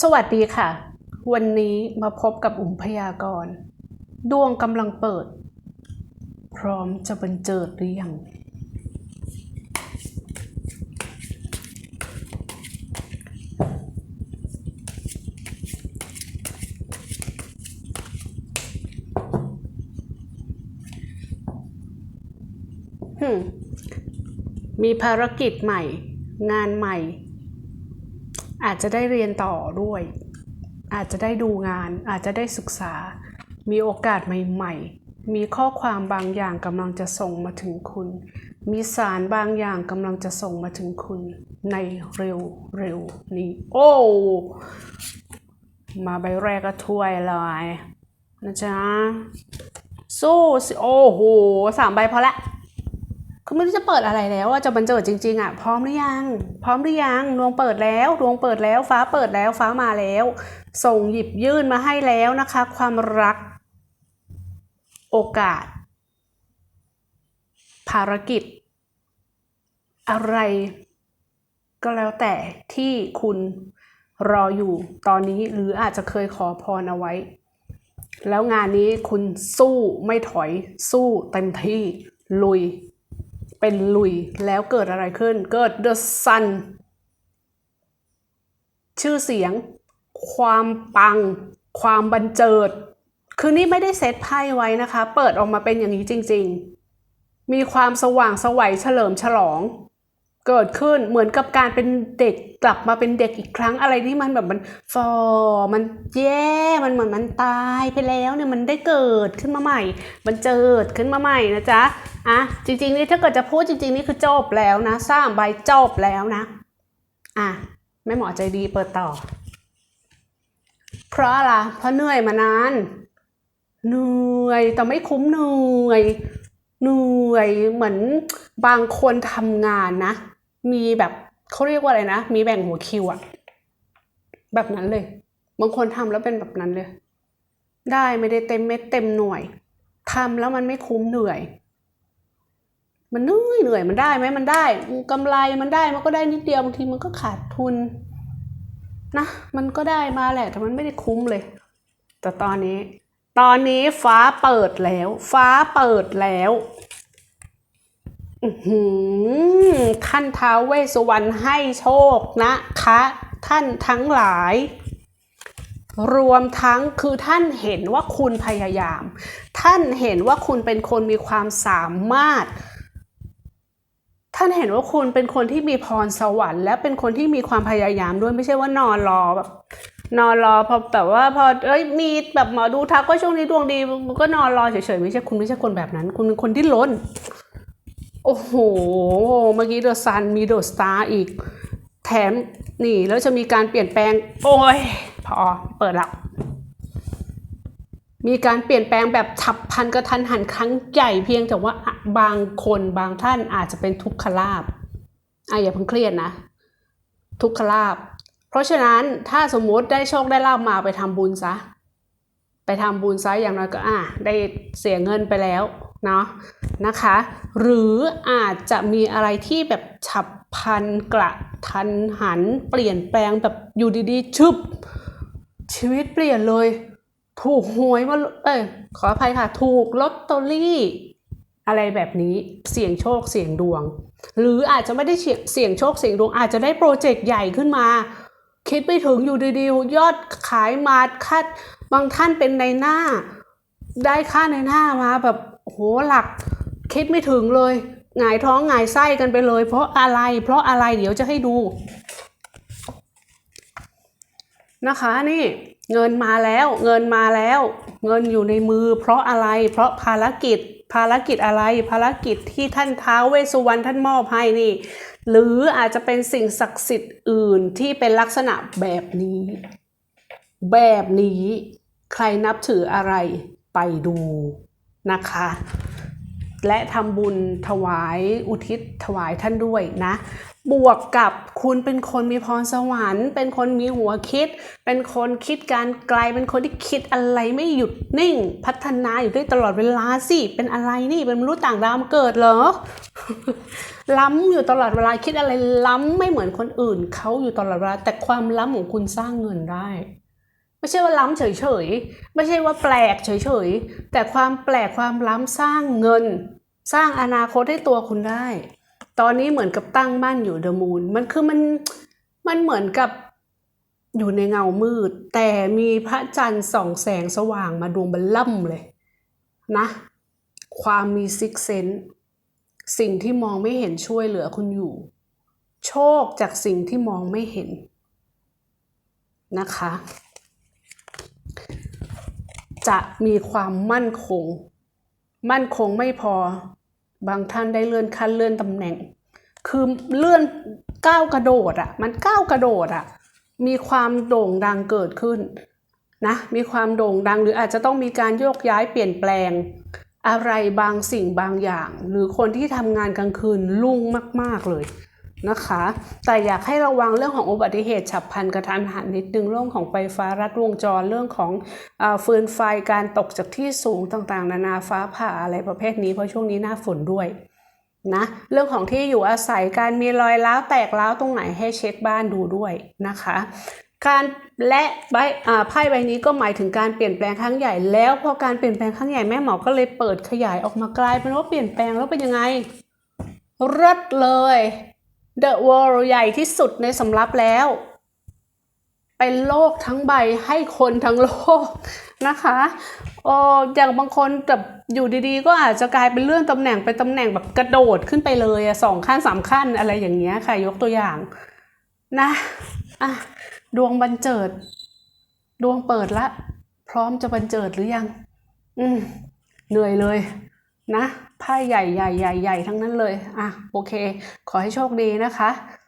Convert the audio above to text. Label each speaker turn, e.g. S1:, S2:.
S1: สวัสดีค่ะ วันนี้มาพบกับอุ๋มพยากรณ์ดวงกำลังเปิด พร้อมจะบันเจิดหรือยังหึ่มมีภารกิจใหม่ งานใหม่ อาจจะได้เรียนต่อด้วย อาจจะได้ดูงาน อาจจะได้ศึกษา มีโอกาสใหม่ ๆ มีข้อความบางอย่างกำลังจะส่งมาถึงคุณ มีสารบางอย่างกำลังจะส่งมาถึงคุณในเร็วเร็วๆนี้ โอ้ มาใบแรกก็ถ้วยเลยนะจ๊ะสู้สิโอ้โหสามใบพอละ คือไม่รู้จะเปิดอะไรแล้วว่าจะบันเจิดจริงๆอะพร้อมหรือยัง พร้อมหรือยังดวงเปิดแล้วดวงเปิดแล้วฟ้าเปิดแล้วฟ้ามาแล้ว ส่งหยิบยื่นมาให้แล้วนะคะ ความรัก โอกาส ภารกิจ อะไร ก็แล้วแต่ที่คุณรออยู่ตอนนี้หรืออาจจะเคยขอพรเอาไว้ แล้วงานนี้คุณสู้ไม่ถอยสู้เต็มที่ลุย เป็นลุยแล้วเกิดอะไรขึ้น เกิด The Sun ชื่อเสียง ความปัง ความบันเจิด คือนี่ไม่ได้เซตไพ่ไว้นะคะ เปิดออกมาเป็นอย่างนี้จริง ๆ มีความสว่างสวัยเฉลิมฉลอง เกิดขึ้นเหมือนกับการเป็นเด็กกลับมาเป็นเด็กอีกครั้งอะไรที่มันแบบมันฟอมันแย่มันเหมือนมันตายไปแล้วเนี่ยมันได้เกิดขึ้นมาใหม่ มันเจิดขึ้นมาใหม่นะจ๊ะอะจริงๆนี่ถ้าเกิดจะพูดจริงๆนี่คือจบแล้วนะสามใบจบแล้วนะอะแม่หมอใจดีเปิดต่อ เพราะอะไรเพราะเหนื่อยมานานเหนื่อยแต่ไม่คุ้มเหนื่อย เหนื่อยเหมือนบางคนทำงานนะ มีแบบเขาเรียกว่าอะไรนะ มีแบ่งหัวคิวอะแบบนั้นเลย บางคนทำแล้วเป็นแบบนั้นเลย ได้ไม่ได้เต็มเม็ดเต็มหน่วยทำแล้วมันไม่คุ้มเหนื่อย มันเหนื่อยเหนื่อยมันได้ไหมมันได้กำไรมันได้มันก็ได้นิดเดียวบางทีมันก็ขาดทุนนะมันก็ได้มาแหละแต่มันไม่ได้คุ้มเลย แต่ตอนนี้ ตอนนี้ฟ้าเปิดแล้ว ฟ้าเปิดแล้ว ท่านท้าวเวสสวรรณให้โชคนะคะ ท่านทั้งหลาย รวมทั้งคือท่านเห็นว่าคุณพยายาม ท่านเห็นว่าคุณเป็นคนมีความสามารถ ท่านเห็นว่าคุณเป็นคนที่มีพรสวรรค์ และเป็นคนที่มีความพยายามด้วยไม่ใช่ว่านอนรอแบบนอนรอพอแบบว่าพอเอ้ยมีแบบหมอดูทักว่าช่วงนี้ดวงดีก็นอนรอเฉยๆไม่ใช่คุณไม่ใช่คนแบบนั้น คุณเป็นคนที่ล้น อ้โห เมื่อกี้เดอะซันมีเดอะสตาร์อีก แถมนี่แล้วจะมีการเปลี่ยนแปลง โอ้ย พอเปิดละมีการเปลี่ยนแปลงแบบฉับพลันกระทันหันครั้งใหญ่เพียงแต่ว่าบางคนบางท่านอาจจะเป็นทุกขลาบอะอย่าเพิ่งเครียดนะ ทุกขลาบ เพราะฉะนั้นถ้าสมมุติได้โชคได้ลาบมาไปทำบุญซะ ไปทำบุญซะอย่างน้อยก็อะได้เสียเงินไปแล้ว เนาะนะคะ หรืออาจจะมีอะไรที่แบบฉับพลันกระทันหัน เปลี่ยนแปลงแบบอยู่ดีๆชึบ ชีวิตเปลี่ยนเลย ถูกหวยมาเอ้ยขออภัยค่ะ ถูกลอตเตอรี่ อะไรแบบนี้เสี่ยงโชคเสี่ยงดวง หรืออาจจะไม่ได้เสี่ยงโชคเสี่ยงดวง อาจจะได้โปรเจกต์ใหญ่ขึ้นมาคิดไม่ถึงอยู่ดีๆ ยอดขายมาค่าบางท่านเป็นในหน้า ได้ค่าในหน้ามาแบบ โหหลักคิดไม่ถึงเลยหงายท้องหงายไส้กันไปเลย เพราะอะไร เพราะอะไรเดี๋ยวจะให้ดู นะคะนี่เงินมาแล้วเงินมาแล้ว เงินอยู่ในมือ เพราะอะไร เพราะภารกิจ ภารกิจอะไร ภารกิจที่ท่านท้าวเวสสุวรรณท่านมอบให้นี่ หรืออาจจะเป็นสิ่งศักดิ์สิทธิ์อื่นที่เป็นลักษณะแบบนี้ แบบนี้ ใครนับถืออะไรไปดู นะคะ และทำบุญถวายอุทิศถวายท่านด้วยนะ บวกกับคุณเป็นคนมีพรสวรรค์ เป็นคนมีหัวคิด เป็นคนคิดการไกล เป็นคนที่คิดอะไรไม่หยุดนิ่ง พัฒนาอยู่ด้ตลอดเวลาสิ เป็นอะไรนี่เป็นมนุษย์ต่างดาวเกิดเหรอ ล้ำอยู่ตลอดเวลาคิดอะไรล้ำไม่เหมือนคนอื่นเขาอยู่ตลอดเวลาแต่ความล้ำของคุณสร้างเงินได้ ไม่ใช่ว่าล้ำเฉยๆ ไม่ใช่ว่าแปลกเฉยๆ แต่ความแปลกความล้ำสร้างเงิน สร้างอนาคตให้ตัวคุณได้ ตอนนี้เหมือนกับตั้งมั่นอยู่เดอะมูนมันคือมันมันเหมือนกับอยู่ในเงามืด แต่มีพระจันทร์ส่องแสงสว่างมาดวงบัลล่ำเลยนะ ความมีซิกเซนสิ่งที่มองไม่เห็นช่วยเหลือคุณอยู่ โชคจากสิ่งที่มองไม่เห็นนะคะ จะมีความมั่นคง มั่นคงไม่พอบางท่านได้เลื่อนขั้นเลื่อนตำแหน่ง คือเลื่อนก้าวกระโดดอะ่ะ มันก้าวกระโดดอะ่ะ มีความโด่งดังเกิดขึ้นนะ มีความโด่งดังหรืออาจจะต้องมีการโยกย้ายเปลี่ยนแปลง อะไรบางสิ่งบางอย่าง หรือคนที่ทำงานกลางคืนลุ่งมาก ๆเลย นะคะ แต่อยากให้ระวังเรื่องของอุบัติเหตุฉับพลันกระทันหันนิดนึงเรื่องของไฟฟ้ารัดวงจรเรื่องของอฟืนไฟการตกจากที่สูงต่างๆ นานาฟ้าผ่าอะไรประเภทนี้เพราะช่วงนี้หน้าฝนด้วยนะเรื่องของที่อยู่อาศัยการมีรอยร้าวแตกร้าวตรงไหนให้เช็คบ้านดูด้วยนะคะ การและใบไพ่ใบนี้ก็หมายถึงการเปลี่ยนแปลงครั้งใหญ่แล้วพอการเปลี่ยนแปลงครั้งใหญ่แม่หมอก็เลยเปิดขยายออกมากลายเป็นว่าเปลี่ยนแปลงแล้วเป็นยังไงรดเลย The World ใหญ่ที่สุดในสำรับแล้ว เป็นโลกทั้งใบให้คนทั้งโลกนะคะโอ้อย่างบางคนแบบอยู่ดีๆ ก็อาจจะกลายเป็นเลื่อนตำแหน่งไปตำแหน่งแบบกระโดดขึ้นไปเลยอะสองขั้นสามขั้นอะไรอย่างเงี้ยค่ะยกตัวอย่างนะอะดวงบันเจิด ดวงเปิดละ พร้อมจะบันเจิดหรือยัง อืมเหนื่อยเลยนะ ไพ่ใหญ่ใหญ่ใหญ่ใหญ่ทั้งนั้นเลย อะ โอเค ขอให้โชคดีนะคะ